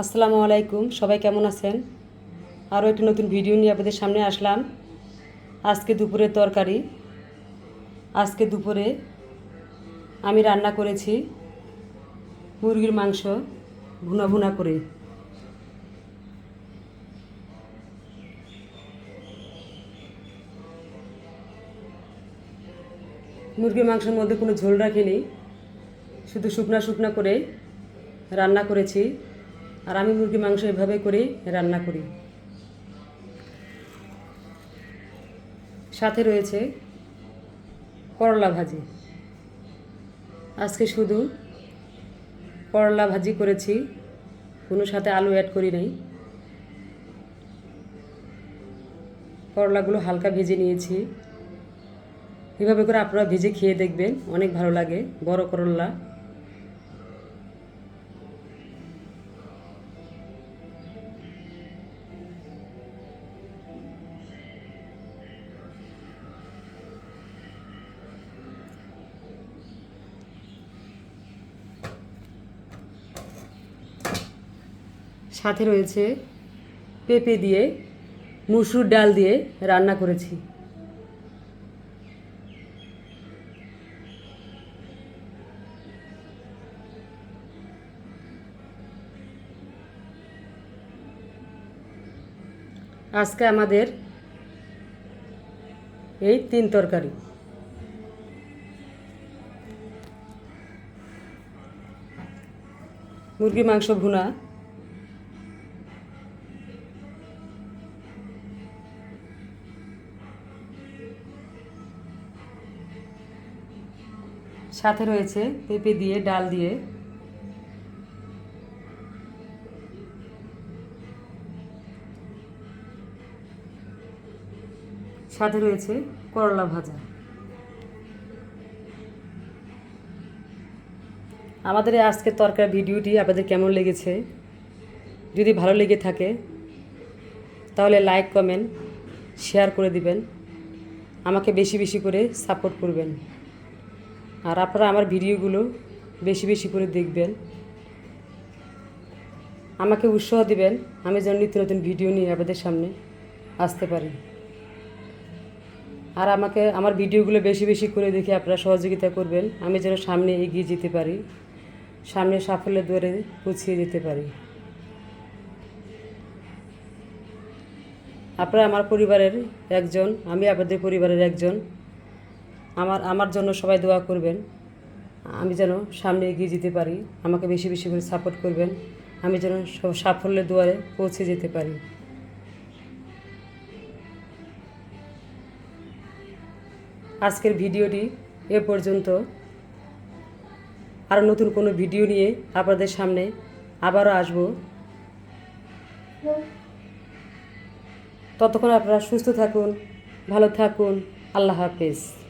আসসালামু আলাইকুম, সবাই কেমন আছেন? আরও একটি নতুন ভিডিও নিয়ে আপনাদের সামনে আসলাম। আজকে দুপুরের তরকারি। আজকে দুপুরে আমি রান্না করেছি মুরগির মাংস ভুনা ভুনা করে। মুরগির মাংসের মধ্যে কোনো ঝোল রাখিনি। শুধু শুকনা শুকনা করে রান্না করেছি। আর আমি মুরগি মাংস এভাবে করেই রান্না করি। সাথে রয়েছে করলা ভাজি। আজকে শুধু করলা ভাজি করেছি, কোনো সাথে আলু অ্যাড করি নাই। করলাগুলো হালকা ভেজে নিয়েছি। এভাবে করে আপনারা ভেজে খেয়ে দেখবেন, অনেক ভালো লাগে, বড় করলা। সাথে রয়েছে পেঁপে দিয়ে, মুসুর ডাল দিয়ে রান্না করেছি। আজকে আমাদের এই তিন তরকারি। মুরগি মাংস ভুনা সাথে রয়েছে পেঁপে দিয়ে, ডাল দিয়ে। সাথে রয়েছে করলা ভাজা। আমাদের আজকের তরকারি ভিডিওটি আপনাদের কেমন লেগেছে? যদি ভালো লেগে থাকে, তাহলে লাইক, কমেন্ট, শেয়ার করে দিবেন। আমাকে বেশি বেশি করে সাপোর্ট করবেন। আর আপনারা আমার ভিডিওগুলো বেশি বেশি করে দেখবেন। আমাকে উৎসাহ দিবেন, আমি যেন নিত্য নতুন ভিডিও নিয়ে আপনাদের সামনে আসতে পারি। আর আমাকে, আমার ভিডিওগুলো বেশি বেশি করে দেখে আপনারা সহযোগিতা করবেন, আমি যেন সামনে এগিয়ে যেতে পারি, সামনে সাফল্যের দৌড়ে পৌঁছিয়ে যেতে পারি। আপনারা আমার পরিবারের একজন, আমি আপনাদের পরিবারের একজন আমার আমার জন্য সবাই দোয়া করবেন। আমি যেন সামনে এগিয়ে যেতে পারি। আমাকে বেশি বেশি করে সাপোর্ট করবেন। আমি যেন সব সাফল্যের দুয়ারে পৌঁছে যেতে পারি। আজকের ভিডিওটি এ পর্যন্ত। আরও নতুন কোনো ভিডিও নিয়ে আপনাদের সামনে আবারও আসব। ততক্ষণ আপনারা সুস্থ থাকুন, ভালো থাকুন। আল্লাহ হাফেজ।